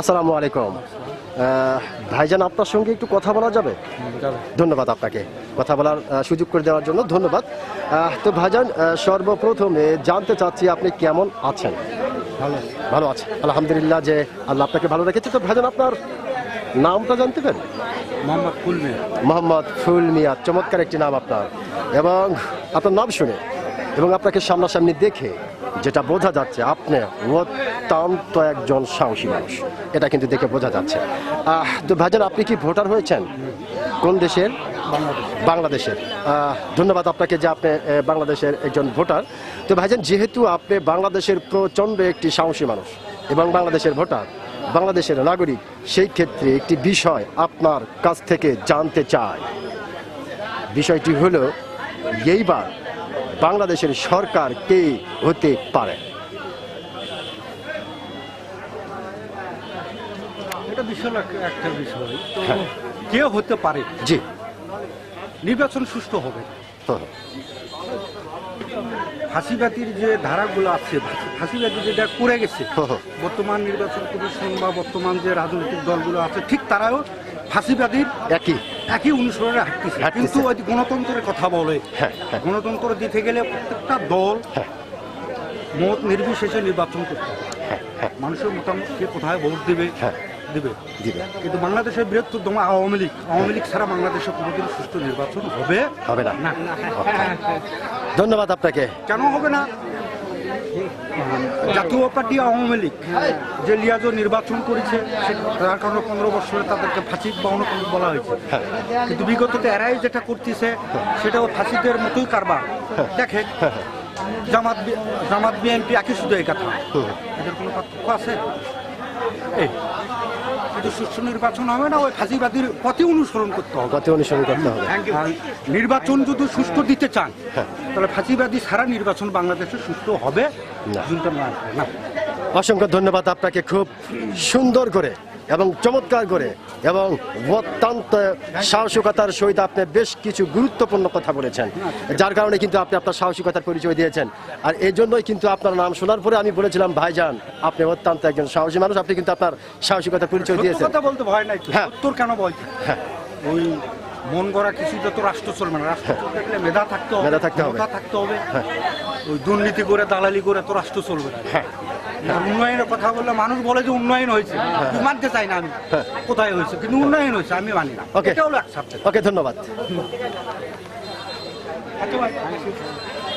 আসসালামু আলাইকুম। ভাইজান আপনার সঙ্গে একটু কথা বলা যাবে? ধন্যবাদ আপনাকে। কথা বলার সুযোগ করে দেওয়ার জন্য ধন্যবাদ। তো ভাইজান সর্বপ্রথমে জানতে চাচ্ছি আপনি কেমন আছেন? ভালো। ভালো আছে আলহামদুলিল্লাহ যে আল্লাহ আপনাকে ভালো রেখেছে। তো ভাইজান আপনার নামটা জানতে পারেন? মোহাম্মদ কুলমে মোহাম্মদ ফুল মিয়া চমৎকার একটি নাম আপনার। এবং আপনার নাম শুনে এবং আপনাকে সামনাসামনি দেখে যেটা বোঝা যাচ্ছে আপনি অত্যন্ত একজন সাহসী মানুষ। এটা কিন্তু দেখে বোঝা যাচ্ছে। তো ভাইজান আপনি কি ভোটার হয়েছেন? কোন দেশের? বাংলাদেশের। ধন্যবাদ আপনাকে যে আপনি বাংলাদেশের একজন ভোটার। তো ভাইজান যেহেতু আপনি বাংলাদেশের প্রচণ্ড একটি সাহসী মানুষ এবং বাংলাদেশের ভোটার বাংলাদেশের নাগরিক সেই ক্ষেত্রে একটি বিষয় আপনার কাছ থেকে জানতে চায় বিষয়টি হলো এইবার বাংলাদেশের সরকার কে হতে পারে? বিশাল একটা বিষয় তো হ্যাঁ। কে হতে পারে জি নির্বাচন সুষ্ঠু হবে হুম, ফাঁসিবাদীর যে ধারাগুলো আছে ফাঁসিবাদী যেটা করে গেছে। বর্তমান নির্বাচন কমিশন বা বর্তমান যে রাজনৈতিক দলগুলো আছে ঠিক তারাও ফাঁসিবাদীর একই একই অনুসরণে হাঁটতেছে। কিন্তু ওই গণতন্ত্রের কথা বলে হ্যাঁ, হ্যাঁ। গণতন্ত্র দিতে গেলে প্রত্যেকটা দল হ্যাঁ। মত নির্বিশেষে নির্বাচন করতে হবে মানুষের মতামত কে কোথায় ভোট দেবে হ্যাঁ। দেবে? দিবে। কিন্তু বাংলাদেশের বৃহত্তম আওয়ামী লীগ আওয়ামী লীগ ছাড়া বাংলাদেশে কোনোদিন সুষ্ঠু নির্বাচন হবে হবে না। ধন্যবাদ আপনাকে। কেন হবে না? জাতীয় পার্টি আওয়ামী লীগ যে লিয়াজো নির্বাচন করেছে তার কারণে পনেরো বছরে তাদেরকে ফাঁসি বা অনুকূল বলা হয়েছে। হ্যাঁ। কিন্তু বিগততে এরাই যেটা করতেছে সেটাও ফাঁসিদের মতোই কারবার। দেখে জামাত বি- জামাত বিএনপি একই শুধু এই কথা। এদের কোনো পার্থক্য আছে? এই সুস্থ নির্বাচন হবে না? ওই ফাঁসিবাদীর পথে অনুসরণ করতে হবে। পথে অনুসরণ করতে হবে। নির্বাচন যদি সুস্থ দিতে চান হ্যাঁ। তাহলে ফাঁসিবাদী সারা নির্বাচন বাংলাদেশে সুস্থ হবে। না। অসংখ্য ধন্যবাদ আপনাকে খুব সুন্দর করে। এবং চমৎকার করে এবং অত্যন্ত সাহসিকতার সহিত আপনি বেশ কিছু গুরুত্বপূর্ণ কথা বলেছেন যার কারণে কিন্তু আপনি আপনার সাহসিকতার পরিচয় দিয়েছেন। আর এই জন্যই কিন্তু আপনার নাম শোনার পরে আমি বলেছিলাম ভাইজান আপনি অত্যন্ত একজন সাহসী মানুষ আপনি কিন্তু আপনার সাহসিকতার পরিচয় দিয়েছেন। কথা বলতে ভয় নাই হ্যাঁ। সত্যর কেন ভয় হ্যাঁ। ওই মন গড়া কিছুতে তো রাষ্ট্র চলবে না। রাষ্ট্র চলতে গেলে মেধা থাকতে হবে মেধা থাকতে হবে। থাকতে হবে। ওই দুর্নীতি করে দালালি করে তো রাষ্ট্র চলবে না। হ্যাঁ। উন্নয়নের কথা বললে মানুষ বলে যে উন্নয়ন হয়েছে। কিন্তু মানতে চাই না আমি। কোথায় হয়েছে? কিন্তু উন্নয়ন হয়েছে আমি মানি না। ওকে ওকে ধন্যবাদ।